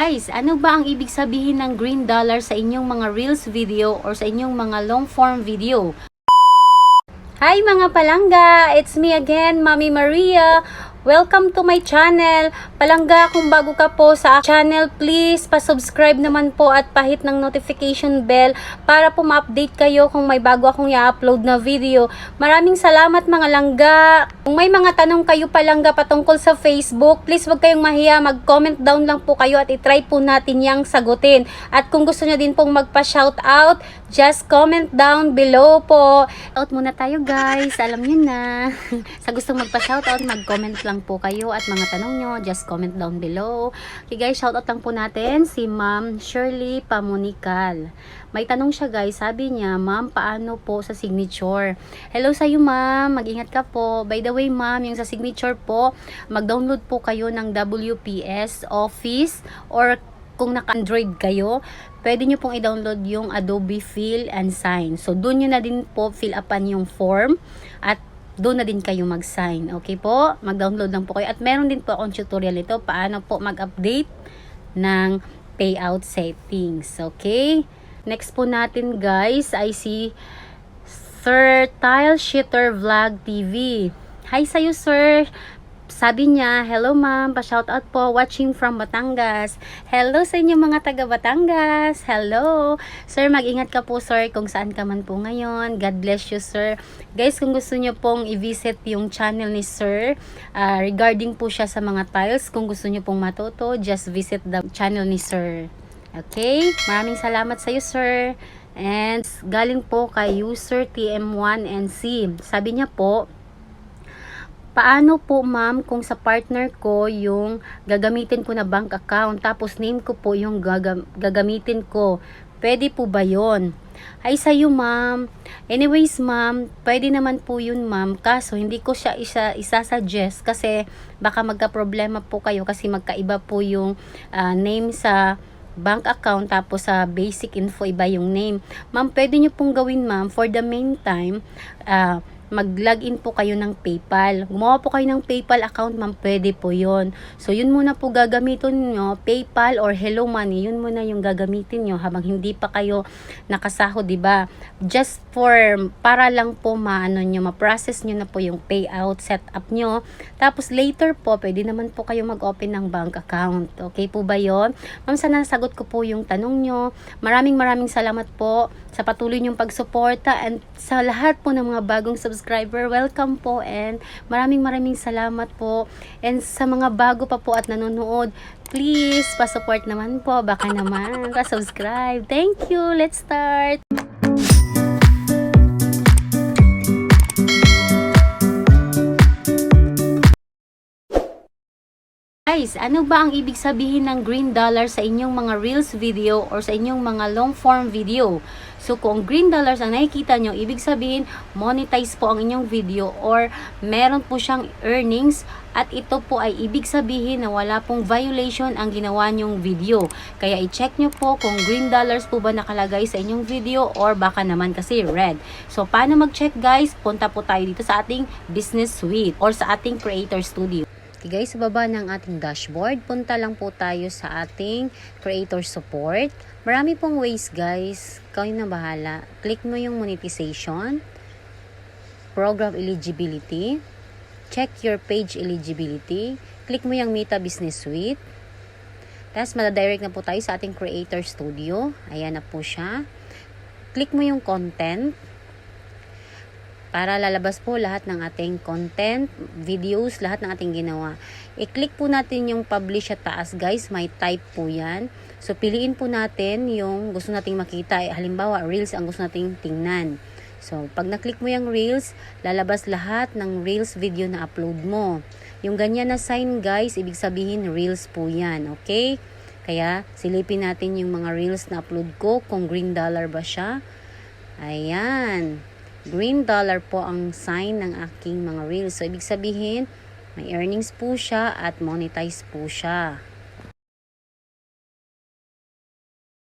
Guys, ano ba ang ibig sabihin ng green dollar sa inyong mga reels video or sa inyong mga long form video? Hi mga palangga! It's me again, Mami Maria. Welcome to my channel. Palangga, kung bago ka po sa channel, please pa-subscribe naman po at pahit ng notification bell para po ma-update kayo kung may bago akong i-upload na video. Maraming salamat mga langga. Kung may mga tanong kayo palangga patungkol sa Facebook, please wag kayong mahiya. Mag-comment down lang po kayo at itry po natin yang sagutin. At kung gusto nyo din pong magpa-shoutout, just comment down below po. Out muna tayo guys. Alam nyo na. sa gustong magpa-shoutout, mag-comment lang po kayo at mga tanong nyo, just comment down below. Okay guys, shoutout lang po natin si Ma'am Shirley Pamunical. May tanong siya guys, sabi niya, Ma'am, paano po sa signature? Hello sa iyo Ma'am, mag-ingat ka po. By the way Ma'am, yung sa signature po, mag-download po kayo ng WPS Office or kung naka-Android kayo, pwede nyo pong i-download yung Adobe Fill and Sign. So, doon nyo na din po fill upan yung form at doon na din kayo mag-sign. Okay po? Mag-download lang po kayo. At meron din po akong tutorial ito paano po mag-update ng payout settings. Okay? Next po natin guys ay si Sir Tile Shitter Vlog TV. Hi sa'yo sir. Sabi niya, hello ma'am, pa-shoutout po, watching from Batangas. Hello sa inyo mga taga Batangas. Hello. Sir, mag-ingat ka po sir kung saan ka man po ngayon. God bless you sir. Guys, kung gusto niyo pong i-visit yung channel ni sir, ah, regarding po siya sa mga tiles, kung gusto niyo pong matuto, just visit the channel ni sir. Okay? Maraming salamat sa iyo sir. And galing po kay user TM1NC. Sabi niya po, Paano po ma'am kung sa partner ko yung gagamitin ko na bank account tapos name ko po yung gagam- gagamitin ko? Pwede po ba yon? Ay sa'yo ma'am. Anyways ma'am, pwede naman po yun ma'am. Kaso hindi ko siya isa, isa-suggest kasi baka magka-problema po kayo kasi magkaiba po yung ah, name sa bank account tapos sa basic info iba yung name. Ma'am, pwede nyo pong gawin ma'am for the meantime, ah, mag-login po kayo ng PayPal. Gumawa po kayo ng PayPal account, ma'am, pwede po yon. So, yun muna po gagamitin nyo, PayPal or Hello Money, yun muna yung gagamitin nyo habang hindi pa kayo nakasahod, di ba? Just for, para lang po maano nyo, ma-process nyo na po yung payout setup nyo. Tapos, later po, pwede naman po kayo mag-open ng bank account. Okay po ba yon? Ma'am, sana nasagot ko po yung tanong nyo. Maraming maraming salamat po sa patuloy niyong pagsuporta and sa lahat po ng mga bagong subscriber, welcome po and maraming maraming salamat po. And sa mga bago pa po at nanonood, please, pa-support naman po. Baka naman, pa-subscribe. Thank you. Let's start. Guys, ano ba ang ibig sabihin ng green dollar sa inyong mga reels video or sa inyong mga long form video? So, kung green dollars ang nakikita nyo, ibig sabihin, monetize po ang inyong video or meron po siyang earnings at ito po ay ibig sabihin na wala pong violation ang ginawa nyong video. Kaya i-check nyo po kung green dollars po ba nakalagay sa inyong video or baka naman kasi red. So, paano mag-check guys? Punta po tayo dito sa ating business suite or sa ating creator studio. Okay guys, sa baba ng ating dashboard, punta lang po tayo sa ating creator support. Marami pong ways guys, kayo na bahala. Click mo yung monetization, program eligibility, check your page eligibility, click mo yung Meta Business Suite, tapos madadirect na po tayo sa ating creator studio. Ayan na po siya. Click mo yung content, para lalabas po lahat ng ating content, videos, lahat ng ating ginawa. I-click po natin yung publish sa taas guys, may type po yan. So piliin po natin yung gusto nating makita. Eh, Halimbawa, reels ang gusto nating tingnan. So pag na-click mo yung reels, lalabas lahat ng reels video na upload mo. Yung ganyan na sign guys, ibig sabihin reels po yan, okay? Kaya silipin natin yung mga reels na upload ko kung green dollar ba siya. Ayan. Green dollar po ang sign ng aking mga reels. So, ibig sabihin, may earnings po siya at monetize po siya.